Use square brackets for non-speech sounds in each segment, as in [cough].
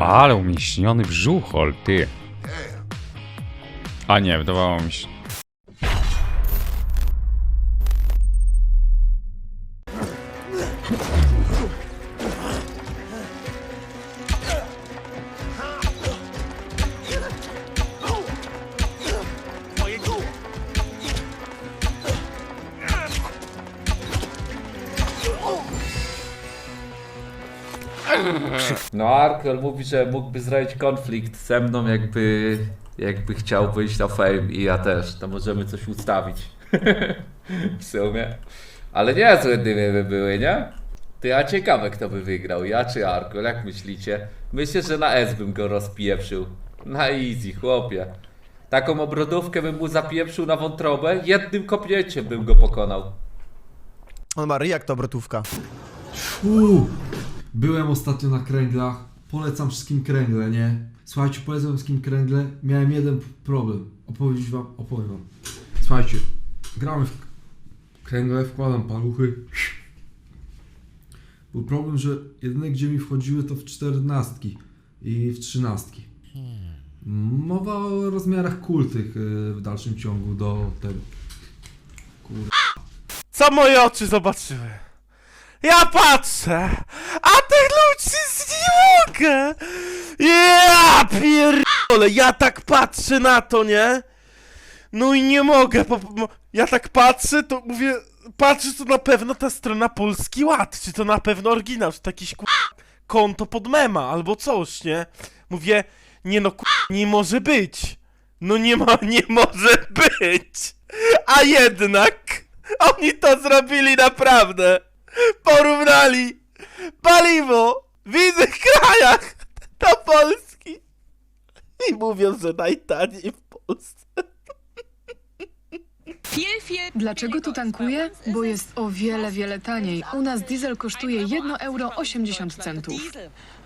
Ale umieśniony brzuchol, ty. A nie, wydawało mi się. No Arkel mówi, że mógłby zrobić konflikt ze mną, jakby, jakby chciał wyjść na fame i ja też. To możemy coś ustawić. [laughs] w sumie. Ale nie złe dymy by były, nie? Ty, a ciekawe kto by wygrał, ja czy Arkel, jak myślicie? Myślę, że na S bym go rozpieprzył. Na easy, chłopie. Taką obrodówkę bym mu zapieprzył na wątrobę, jednym kopnięciem bym go pokonał. On ma ryj jak to obrotówka. Uuu, byłem ostatnio na kręglach. Polecam wszystkim kręgle, nie? Słuchajcie, polecam wszystkim kręgle. Miałem jeden problem. Opowiedzieć wam, opowiem wam. Słuchajcie, gramy w kręgle, wkładam paluchy. Był problem, że jedyne gdzie mi wchodziły to w czternastki i w trzynastki. Mowa o rozmiarach kul tych y, w dalszym ciągu do tego. Co moje oczy zobaczyły? Ja patrzę, a tych ludzi nie mogę! Ja pierdolę, ja tak patrzę na to, nie? No i nie mogę, po, po, ja tak patrzę, to mówię, patrzę, to na pewno ta strona Polski Ład, czy to na pewno oryginał, czy to jakiś ku... konto pod mema, albo coś, nie? Mówię, nie no, ku... nie może być. No nie ma, [laughs] nie może być. A jednak oni to zrobili naprawdę. Porównali paliwo w innych krajach do Polski i mówią, że najtaniej w Polsce. Dlaczego tu tankuję? Bo jest o wiele, wiele taniej. U nas diesel kosztuje 1 euro 80 centów.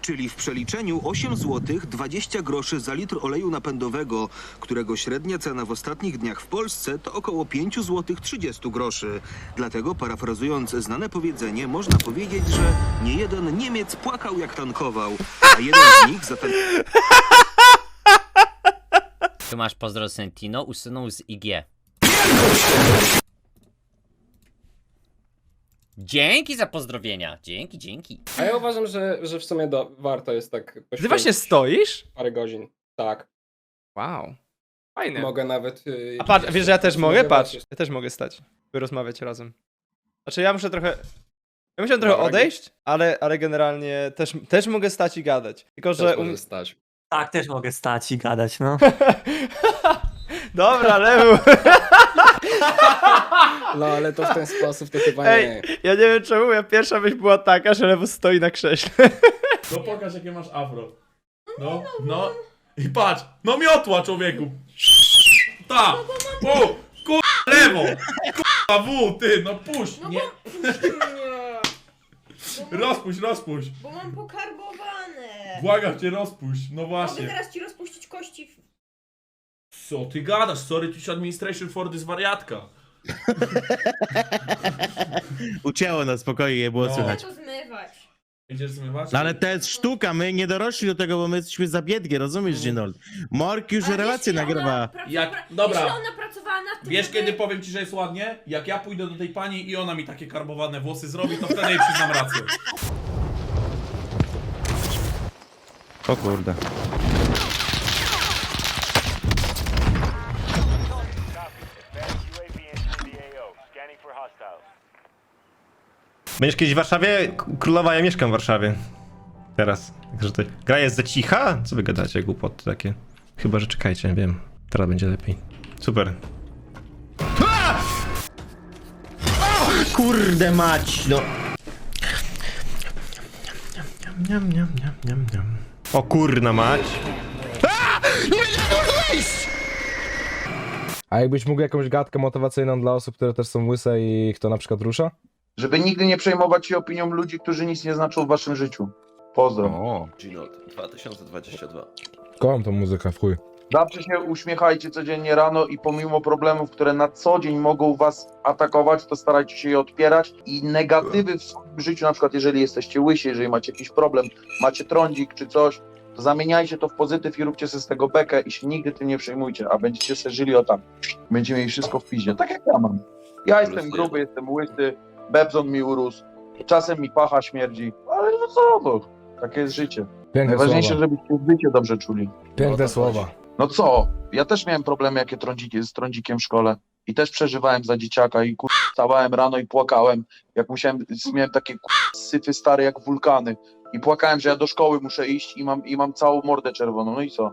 czyli w przeliczeniu 8 zł 20 groszy za litr oleju napędowego, którego średnia cena w ostatnich dniach w Polsce to około 5 zł 30 groszy. Dlatego parafrazując znane powiedzenie, można powiedzieć, że nie jeden Niemiec płakał jak tankował, a jeden z nich zatankował Tu masz pozdro Sentino, usunął z IG. Dzięki za pozdrowienia. Dzięki, dzięki. A ja uważam, że, że w sumie do, warto jest tak Ty poświęcić właśnie stoisz? parę godzin. Tak. Wow. Fajne. Mogę nawet... y, A patrz, wiesz, że ja też mogę? Patrz, ja też mogę stać. By rozmawiać razem. Znaczy ja muszę trochę... Ja musiałem trochę Dobra, odejść, ale, ale generalnie też, też mogę stać i gadać. Tylko, że... Też Um... może stać. Tak, też mogę stać i gadać, no. [laughs] Dobra, lewu. [laughs] No ale to w ten sposób to chyba Ej, nie. ja nie wiem czemu, ja pierwsza myśl była taka, że lewu stoi na krześle. No pokaż jakie masz afro. No, no. I patrz, no miotła człowieku. Ta. O, kur... lewo. Kurwa w, ty, no puść. Nie. [laughs] Rozpuść, rozpuść. Bo mam pokarbowane. Błagam cię, rozpuść. No Mogę właśnie. teraz ci rozpuścić kości. w- Co ty gadasz? Sorry, Twitch Administration for this wariatka. [laughs] Ucięło na spokojnie, było No. słychać. to zmywać. Będziesz zmywać? No ale to jest sztuka, my nie dorośli do tego, bo my jesteśmy za biednie, rozumiesz, Ginold? Mork już Ale relacje jeśli ona nagrywa. pracu- Jak- pra- dobra. Jeśli ona pracowała nad tym, Wiesz żeby- kiedy powiem ci, że jest ładnie? Jak ja pójdę do tej pani i ona mi takie karbowane włosy zrobi, to wtedy jej przyznam rację. O kurde. Będziesz kiedyś w Warszawie? K- Królowa, ja mieszkam w Warszawie. Teraz. Także to... Gra jest za cicha? Co wy gadacie, głupoty takie? Chyba, że czekajcie, wiem. Teraz będzie lepiej. Super. Kurde mać, no. Niam, niam, niam, niam, niam. O kurna mać. A jakbyś mógł jakąś gadkę motywacyjną dla osób, które też są łyse i kto na przykład rusza? Żeby nigdy nie przejmować się opinią ludzi, którzy nic nie znaczą w waszym życiu. Pozdro. O. Ginot 2022. Kocham tą muzykę, w chuj. Zawsze się uśmiechajcie codziennie rano i pomimo problemów, które na co dzień mogą was atakować, to starajcie się je odpierać i negatywy w swoim życiu, na przykład jeżeli jesteście łysi, jeżeli macie jakiś problem, macie trądzik czy coś, zamieniajcie to w pozytyw i róbcie sobie z tego bekę i się nigdy tym nie przejmujcie, a będziecie sobie żyli o tam. Będziecie mieli wszystko w piździe, tak jak ja mam. Ja jestem gruby, jestem łysy, bebzon mi urósł, czasem mi pacha śmierdzi, ale no co to, takie jest życie. Piękne Najważniejsze, słowa. żebyście życie dobrze czuli. Piękne słowa. No co? Ja też miałem problemy jakie trądziki, z trądzikiem w szkole. I też przeżywałem za dzieciaka i kur... wstawałem rano i płakałem. Jak musiałem, miałem takie kur... syfy stare jak wulkany. I płakałem, że ja do szkoły muszę iść i mam, i mam całą mordę czerwoną. No i co?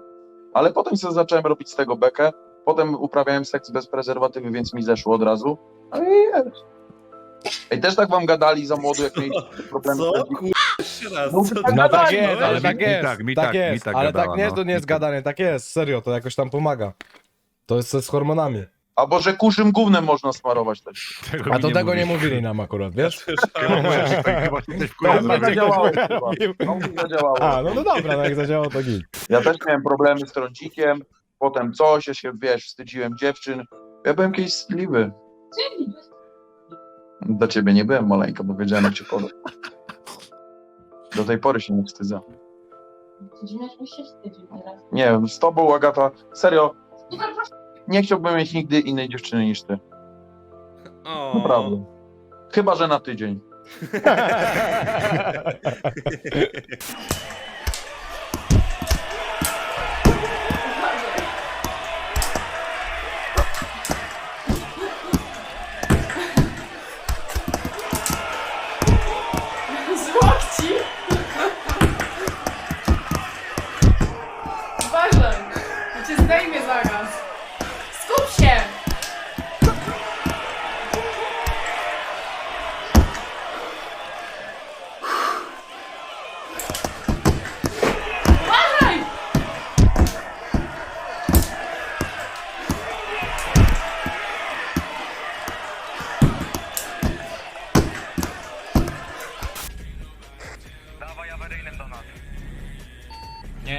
Ale potem sobie zacząłem robić z tego bekę. Potem uprawiałem seks bez prezerwatywy, więc mi zeszło od razu. No i jest. Ej, też tak wam gadali za młodu, jak mieliście [laughs] problemy z trądzikiem? No, tak No tak gadali, jest, no. ale tak mi jest. tak, mi tak tak, mi jest, tak ale gadała, tak nie, no. to nie jest gadanie, tak jest, serio, to jakoś tam pomaga. To jest z hormonami. Albo że kurzym gównem można smarować też. Tego A mi to tego nie mówili nam akurat, wiesz? Chyba się ktoś To wkurzył. nie zadziałało chyba. robił. To nie zadziałało. A, no no dobra, no jak zadziałało to git. Ja też miałem problemy z trącikiem, potem coś, ja się, wiesz, wstydziłem dziewczyn. Ja byłem kiedyś wstydliwy. Do ciebie nie byłem maleńka, bo wiedziałem, jak cię podać. Do tej pory się nie wstydzę. Nie wiem, z tobą, Agata, serio, nie chciałbym mieć nigdy innej dziewczyny niż ty. Naprawdę. Chyba, że na tydzień. [laughs]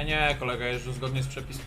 nie, kolega jeżdżył zgodnie z przepisami.